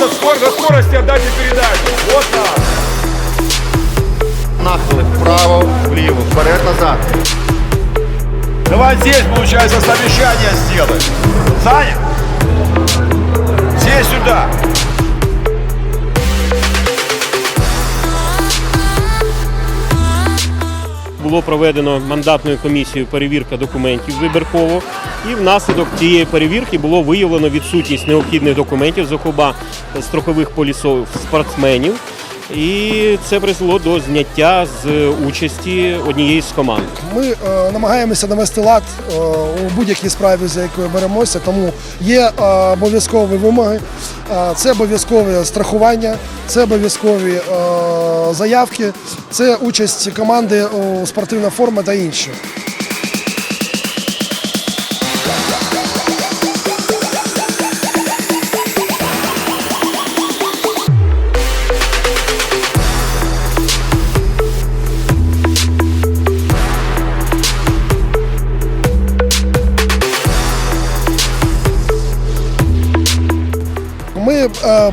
Просто скор- на скорости отдайте передачу. Вот так. Нахили вправо, вліво, вперед, назад. Давай здесь, получается, совещание сделаем. Саня? Здесь сюда. Було проведено мандатною комісією перевірка документів вибірково, і внаслідок цієї перевірки було виявлено відсутність необхідних документів, зокрема страхових полісових спортсменів. І це призвело до зняття з участі однієї з команд. Ми е, намагаємося навести лад е, у будь-якій справі, за якою беремося, тому є е, обов'язкові вимоги, е, це обов'язкове страхування, це обов'язкові е, заявки, це участь команди у спортивна форма та інше.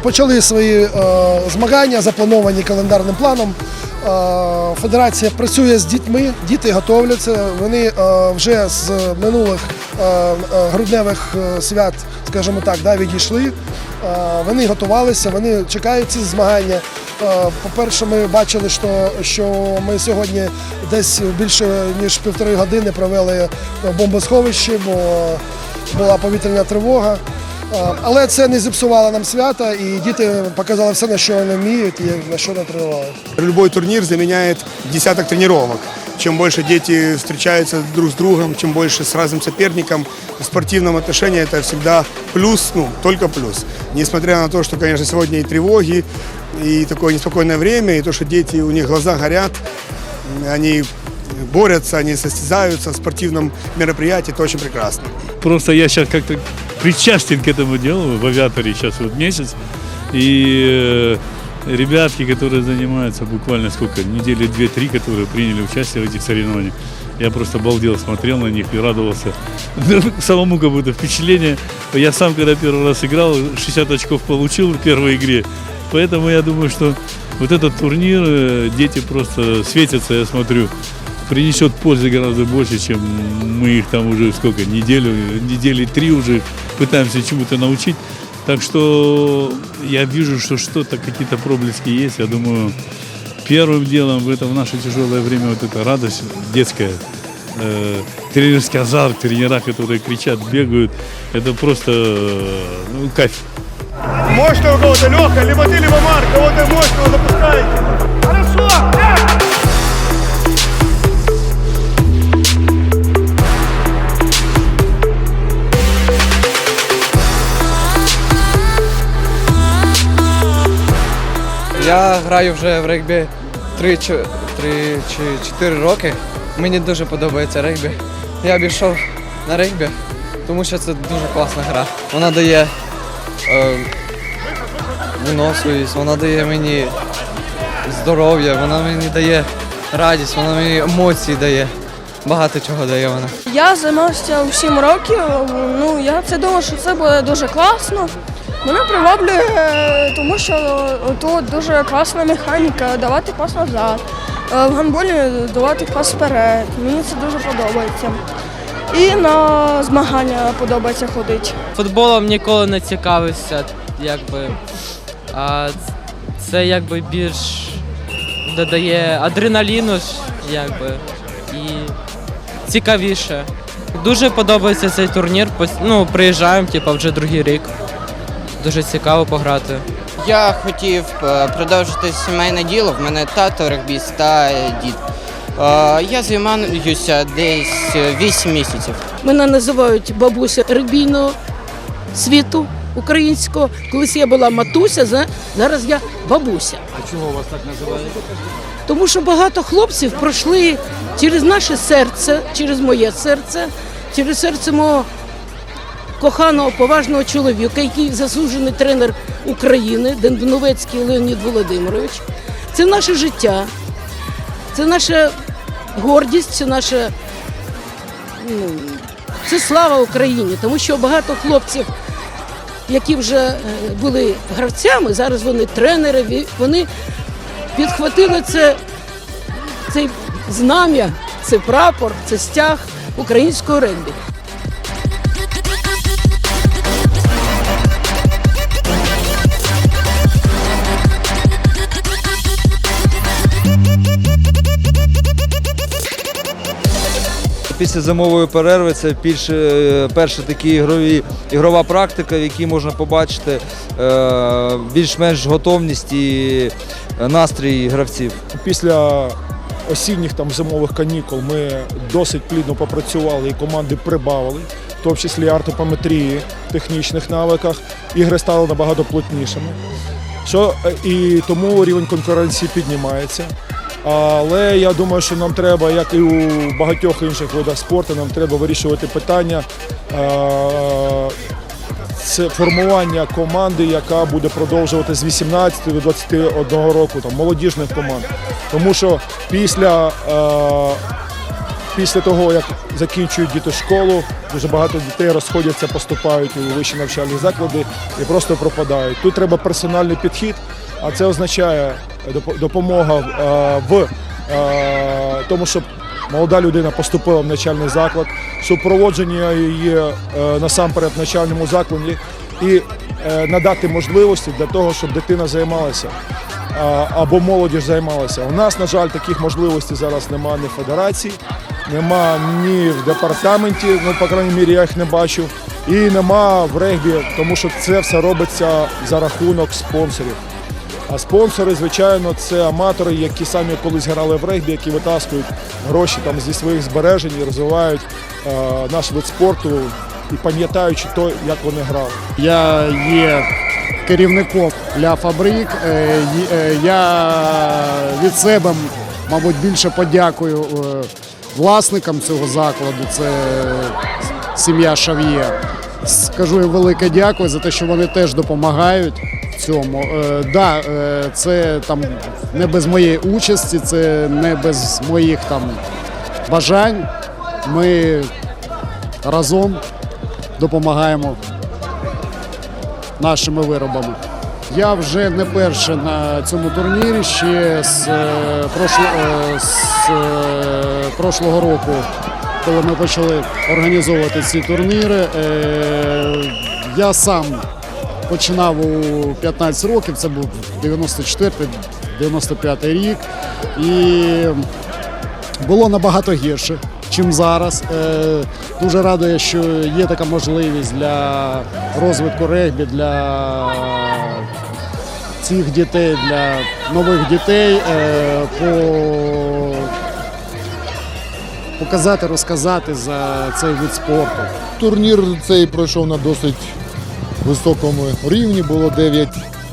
Почали свої е, змагання, заплановані календарним планом. Е, Федерація працює з дітьми, діти готовляться. Вони е, вже з минулих е, е, грудневих е, свят, скажімо так, відійшли. Е, Вони готувалися, вони чекають ці змагання. Е, По-перше, ми бачили, що, що ми сьогодні десь більше ніж півтори години провели в бомбосховищі, бо була повітряна тривога. А, Але це не зіпсувало нам свята, і діти показали все, на що вони вміють і на що не тренували. Любой турнир заменяет десяток тренировок. Чем больше дети встречаются друг с другом, чем больше с разным соперником, в спортивном отношении это всегда плюс, ну, только плюс. Несмотря на то, что, конечно, сегодня и тревоги, и такое неспокойное время, и то, что дети, у них глаза горят, они борются, они состязаются в спортивном мероприятии, это очень прекрасно. Просто я сейчас как-то причастен к этому делу в авиаторе сейчас вот месяц. И э, ребятки, которые занимаются буквально сколько, недели две-три, которые приняли участие в этих соревнованиях, я просто обалдел, смотрел на них и радовался. Самому как будто впечатление. Я сам, когда первый раз играл, 60 очков получил в первой игре. Поэтому я думаю, что вот этот турнир, э, дети просто светятся, я смотрю принесет пользы гораздо больше, чем мы их там уже сколько, неделю, недели три уже пытаемся чему-то научить. Так что я вижу, что что-то, какие-то проблески есть. Я думаю, первым делом в это в наше тяжелое время вот эта радость детская, э, тренерский азарт, тренера, которые кричат, бегают, это просто э, ну, кайф. Мощно кого-то Леха, либо ты, либо Марк. Кого-то мощного запускаете. Хорошо. Я граю вже в регбі 3 чи 3 чи 4 роки. Мені дуже подобається регбі. Я пішов на регбі, тому що це дуже класна гра. Вона дає е, виносливість, вона дає мені здоров'я, вона мені дає радість, вона мені емоції дає. Багато чого дає вона. Я займався у 7 років. Ну я це думав, що це буде дуже класно. Мене приваблює, е, тому що тут дуже класна механіка, давати пас назад. е, В гандболі давати пас вперед. Мені це дуже подобається. І на змагання подобається ходити. Футболом ніколи не цікавився, якби. А це якби більш додає адреналіну, якби, і цікавіше. Дуже подобається цей турнір. Ну, приїжджаємо, типу, вже другий рік. Дуже цікаво пограти. Я хотів е, продовжити сімейне діло. В мене тато регбіст та дід. Е, Я займаюся десь 8 місяців. Мене називають бабуся регбійного світу українського. Колись я була матуся, за- зараз я бабуся. А чого вас так називають? Тому що багато хлопців пройшли через наше серце, через моє серце, через серце мого коханого, поважного чоловіка, який заслужений тренер України, Дендоновецький Леонід Володимирович. Це наше життя, це наша гордість, це наша ну, це слава Україні, тому що багато хлопців які вже е, були гравцями, зараз вони тренери, вони підхватили це, цей знам'я, це прапор, це стяг українського регбі. Після зимової перерви це більше е, перша такі ігрові ігрова практика, в якій можна побачити е, більш-менш готовність і е, настрій гравців. Після осінніх там зимових канікул ми досить плідно попрацювали і команди прибавили, в тому числі артопометрії, технічних навиках. Ігри стали набагато плотнішими. Що, і тому рівень конкуренції піднімається. Але я думаю, що нам треба, як і у багатьох інших видах спорту, нам треба вирішувати питання це формування команди, яка буде продовжувати з 18 до 21 року, там молодіжних команд. Тому що після, після того, як закінчують діти школу, дуже багато дітей розходяться, поступають у вищі навчальні заклади і просто пропадають. Тут треба персональний підхід, а це означає допомога е, в е, тому, щоб молода людина поступила в навчальний заклад, супроводження її е, насамперед в навчальному закладі і е, надати можливості для того, щоб дитина займалася або молодіж займалася. У нас, на жаль, таких можливостей зараз немає ні в федерації, нема ні в департаменті, ну, по крайній мірі, я їх не бачу, і нема в регбі, тому що це все робиться за рахунок спонсорів. А спонсори, звичайно, це аматори, які самі колись грали в регбі, які витаскують гроші там зі своїх збережень і розвивають е, наш вид спорту і пам'ятаючи то, як вони грали. Я є керівником Ля Фабрик. Е, е, Я від себе, мабуть, більше подякую е, власникам цього закладу. Це сім'я Шав'є. Скажу їм велике дякую за те, що вони теж допомагають цьому. Е, Да, е, це там не без моєї участі, це не без моїх там бажань. Ми разом допомагаємо нашими виробами. Я вже не перше на цьому турнірі ще з, е, прошло, е, з е, прошлого року, коли ми почали організовувати ці турніри. Е, я сам починав у 15 років, це був 94-95 рік. І було набагато гірше, чим зараз. Е, Дуже радує, що є така можливість для розвитку регбі, для цих дітей, для нових дітей е, по... показати, розказати за цей вид спорту. Турнір цей пройшов на досить високому рівні. Було 9,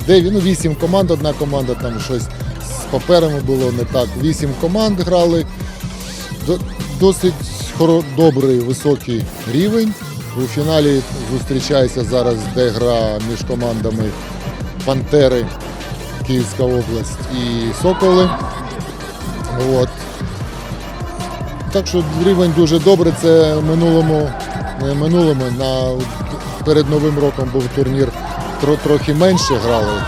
9 ну 8 команд, одна команда там щось з паперами було не так. 8 команд грали. Досить добрий високий рівень. У фіналі зустрічається зараз, де гра між командами Пантери, Київська область і Соколи. От. Так що рівень дуже добрий. Це в минулому, не минулому, на, перед Новим роком був турнір, тро, трохи менше грали.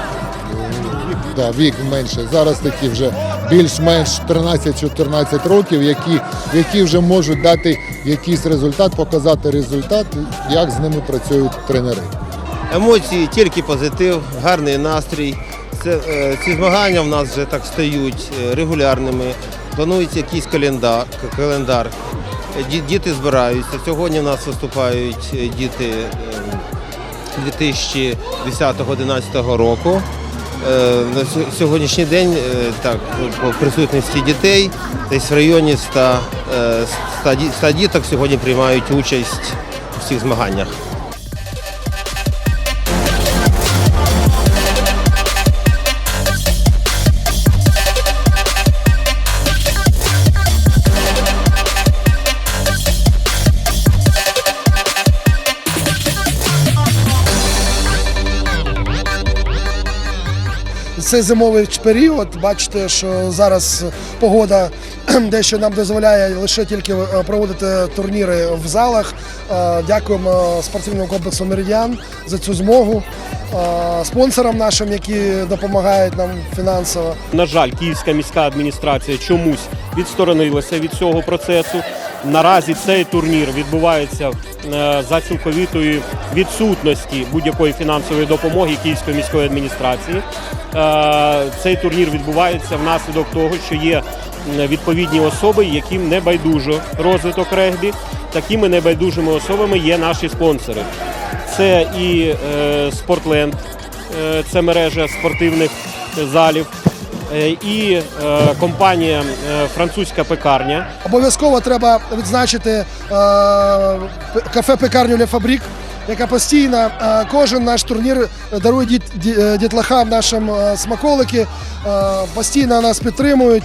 Да, вік менше. Зараз такі вже більш-менш 13-14 років, які, які вже можуть дати якийсь результат, показати результат, як з ними працюють тренери. Емоції тільки позитив, гарний настрій. Це, е, ці змагання в нас вже так стають е, регулярними. Планується якийсь календар. календар. Ді- Діти збираються. Сьогодні в нас виступають е, діти е, 2010-2011 року. Е, На сьогоднішній день е, так, по присутності дітей десь в районі 100, е, 100 ді- 100 діток сьогодні приймають участь у всіх змаганнях. Цей зимовий період. Бачите, що зараз погода дещо нам дозволяє лише тільки е, проводити турніри в залах. Е, Дякуємо спортивному комплексу Меридіан за цю змогу, е, спонсорам нашим, які допомагають нам фінансово. На жаль, Київська міська адміністрація чомусь відсторонилася від цього процесу. Наразі цей турнір відбувається е, за цілковитої відсутності будь-якої фінансової допомоги Київської міської адміністрації. Е, Цей турнір відбувається внаслідок того, що є відповідні особи, яким не байдужо розвиток регбі. Такими небайдужими особами є наші спонсори. Це і е, Спортленд, це мережа спортивних залів, і е, компанія е, Французька пекарня. Обов'язково треба відзначити е, кафе пекарню Ле Фабрік, яка постійно кожен наш турнір дарує діт, ді- дітлахам нашим смаколики, постійно нас підтримують,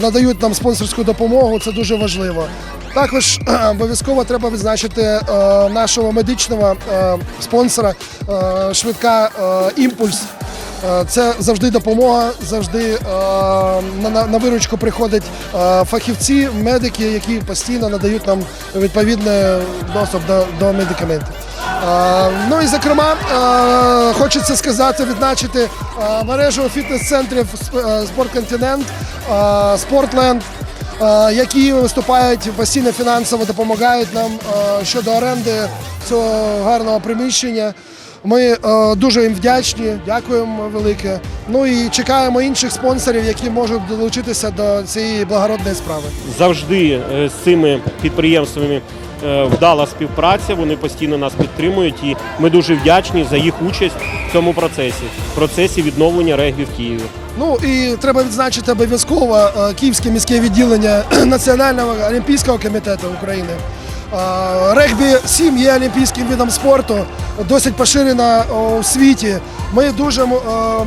надають нам спонсорську допомогу. Це дуже важливо. Також обов'язково треба відзначити нашого медичного спонсора швидка імпульс. Е, Це завжди допомога, завжди е, на, виручку приходять е, фахівці, медики, які постійно надають нам відповідний доступ до, медикаментів. Ну і зокрема, хочеться сказати, відзначити мережу фітнес-центрів «Сп- Спортконтинент, Спортленд, які виступають постійно фінансово, допомагають нам щодо оренди цього гарного приміщення. Ми е, дуже їм вдячні, дякуємо велике. Ну і чекаємо інших спонсорів, які можуть долучитися до цієї благородної справи. Завжди е, з цими підприємствами е, вдала співпраця. Вони постійно нас підтримують, і ми дуже вдячні за їх участь в цьому процесі, в процесі відновлення регбі в Києві. Ну і треба відзначити обов'язково Київське міське відділення Національного олімпійського комітету України. Е, Регбі 7 є олімпійським видом спорту, досить поширена у світі. Ми дуже е,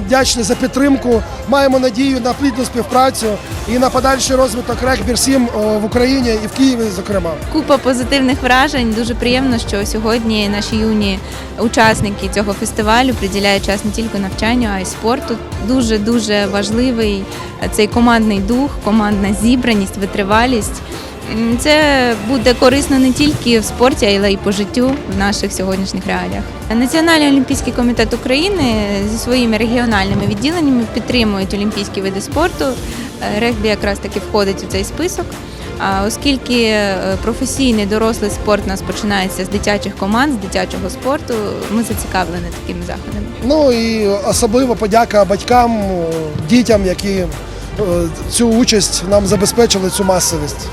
вдячні за підтримку. Маємо надію на плідну співпрацю і на подальший розвиток регбі 7 в Україні і в Києві, зокрема. Купа позитивних вражень. Дуже приємно, що сьогодні наші юні учасники цього фестивалю приділяють час не тільки навчанню, а й спорту. Дуже дуже важливий цей командний дух, командна зібраність, витривалість. Це буде корисно не тільки в спорті, але й по життю в наших сьогоднішніх реаліях. Національний олімпійський комітет України зі своїми регіональними відділеннями підтримують олімпійські види спорту. Е, Регбі якраз таки входить у цей список. Оскільки е, професійний дорослий спорт у нас починається з дитячих команд, з дитячого спорту, ми зацікавлені такими заходами. Ну і особливо подяка батькам, дітям, які е, цю участь нам забезпечили цю масовість.